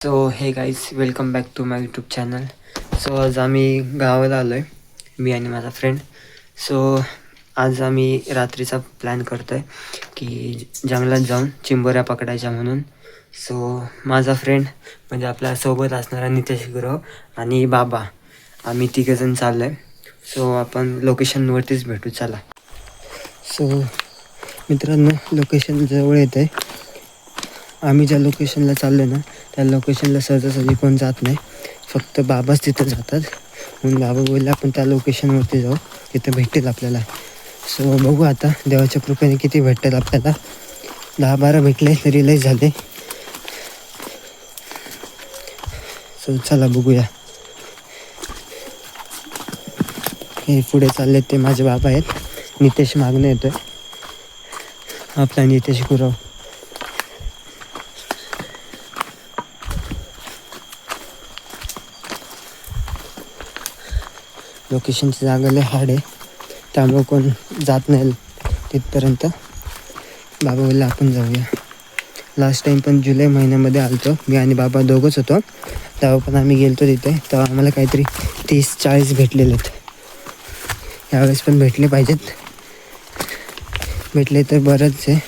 So hey guys welcome back to my YouTube channel so आज आम्ही गावाला आलो आहे मी आणि माझा फ्रेंड सो आज आम्ही रात्रीचा प्लॅन करतो आहे की जंगलात जाऊन चिंबोऱ्या पकडायच्या म्हणून. सो माझा फ्रेंड म्हणजे आपल्यासोबत असणारा नितेश गुरव आणि बाबा आम्ही तिघंजण चाललो आहे सो आपण लोकेशनवरतीच भेटू चला. सो मित्रांनो लोकेशन जवळ येत आहे आम्ही ज्या लोकेशनला चाललो ना त्या लोकेशनला सहजासहजी कोण जात नाही. फक्त बाबाच तिथं जातात. म्हणून बाबा बोलले आपण त्या लोकेशनवरती जाऊ. तिथं भेटेल आपल्याला. सो बघू आता देवाच्या कृपेने किती भेटेल आपल्याला. दहा बारा भेटले तरी लय झाले. सो चला बघूया. हे पुढे चालले ते माझे बाबा आहेत. नितेश मागणे येतोय. आपला नितेश गुरव. लोकेशनची जागा लय हार्ड आहे. त्यामुळे कोण जात नाही तिथपर्यंत. बाबा आपण जाऊया. लास्ट टाइम पण जुलै महिन्यामध्ये आलतो. मी आणि बाबा दोघंच होतो. तेव्हा पण आम्ही गेलतो तिथे. तेव्हा आम्हाला काहीतरी तीस चाळीस भेटलेले आहेत. यावेळेस पण भेटले पाहिजेत. भेटले तर बरंच आहे.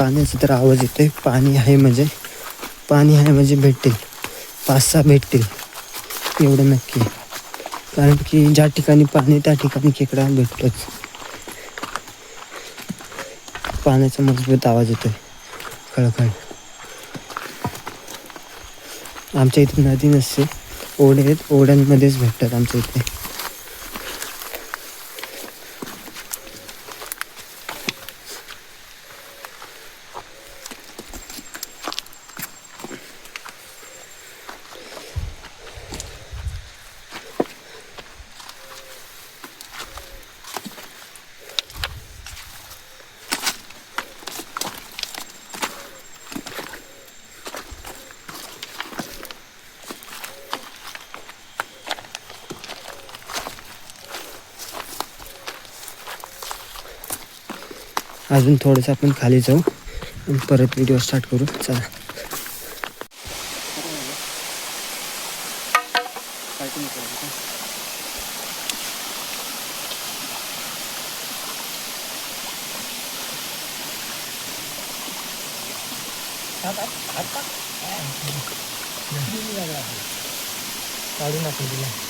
पाण्याचा तर आवाज येतोय. पाणी आहे म्हणजे पाणी आहे म्हणजे भेटतील. पाच सहा भेटतील. एवढं नक्की कारण की ज्या ठिकाणी पाणी त्या ठिकाणी खेकडा भेटतोच. पाण्याचा मजबूत आवाज येतोय. खळखळ. आमच्या इथे नदी नसते. ओढे आहेत. ओढ्यांमध्येच भेटतात आमच्या इथे. अजून थोडंसं आपण खाली जाऊ आणि परत व्हिडिओ स्टार्ट करू. चला. काढून आपण दिला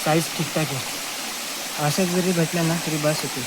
साईज ठीकठाक आहे. अशाच जरी भेटल्या ना तरी बस होते.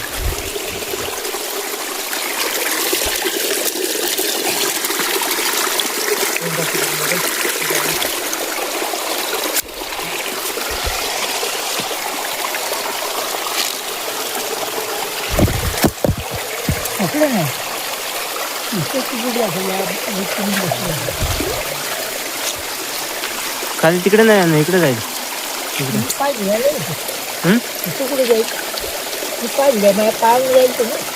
あ、これね、一つぐらいそれは持ってるんですよ。借りてくれないよね、いくらだいいっぱいれるん。ん一袋で、いっぱいで、またぐらいとね。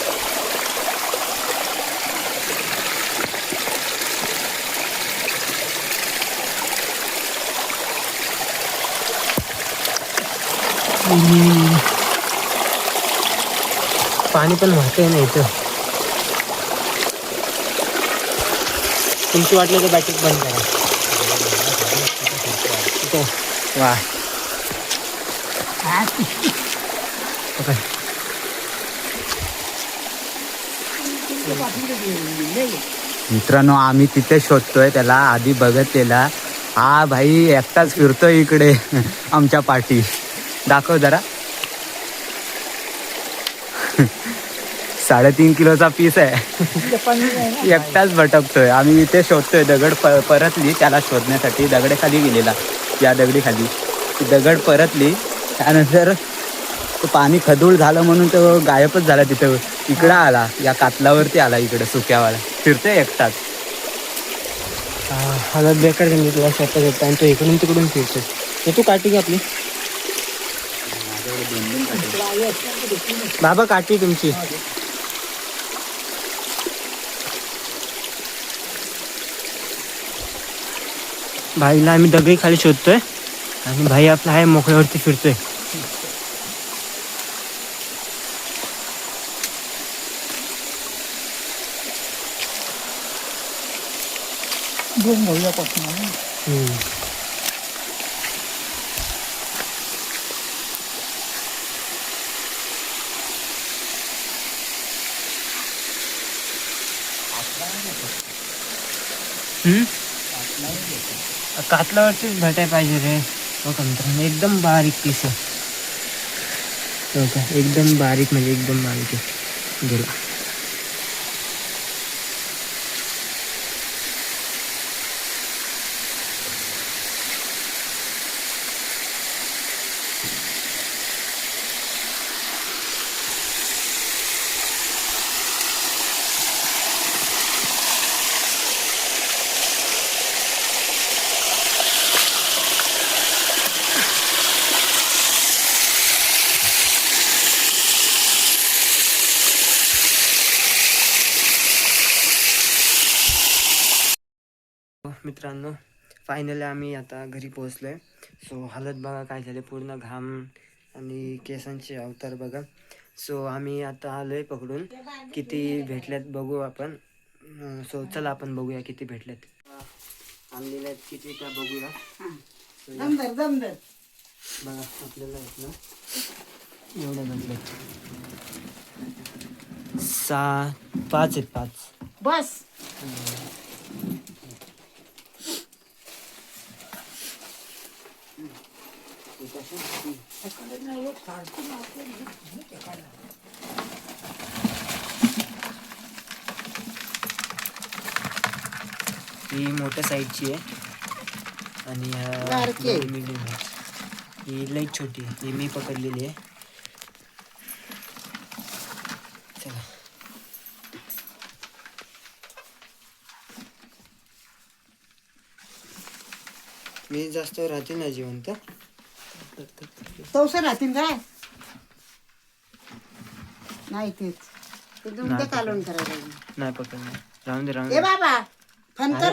पाणी पण वाहतंय ना इथं. तुमची वाटलं तर बॅटरी बंद करा. वा. मित्रांनो आम्ही तिथे शोधतोय त्याला आधी बघितलेला. हा भाई एकटाच फिरतोय इकडे आमच्या पाठी. दाखव जरा. साडेतीन किलोचा पीस आहे. एकटाच भटकतोय. आम्ही इथे शोधतोय दगड प- परतली त्याला शोधण्यासाठी. दगडेखाली गेलेला. या दगडीखाली. दगड परतली. त्यानंतर पाणी खदूळ झालं म्हणून तो गायबच झाला तिथं. इकडं आला. या कातलावरती आला इकडं सुक्यावाला. फिरतोय एकटाच. हा, बेकार तुला स्वतः येतो आणि तो इकडून तिकडून फिरतो तू काठी आपली बाबा काठी तुमची भाईला आम्ही दगडी खाली शोधतोय आणि भाई आपला आहे मोकळ्यावरती फिरतोय हम्म. हम्म? कातलावरचीच भेटाय पाहिजे रे. हो बघा मित्रांनो? एकदम बारीक पीस आहे. हो एकदम बारीक म्हणजे एकदम बारीक आहे. गेला मित्रांनो फायनली आम्ही आता घरी पोहोचलो आहे सो हालत बघा काय झाले पूर्ण घाम आणि केसांचे अवतार बघा. सो आम्ही आता आलो आहे पकडून. किती भेटल्यात बघू आपण. सो चला आपण बघूया किती भेटल्यात. आणलेल्या आहेत किती त्या बघूया. So, या. बघा आपल्याला एवढ्या भेटल्यात. सहा पाच आहेत पाच. बस. ही मोठ्या साईजची आहे. आणि बारकी आहे. मिडियम आहे. ही लई छोटी आहे. ही मी पकडलेली आहे. चला. मी जास्त राहते ना जिवंत. तवसं राहतील काय नाही तेच. उद्या कालवण करायला नाही पकडणार. राहून दे राहून ए दे. बाबा फनकर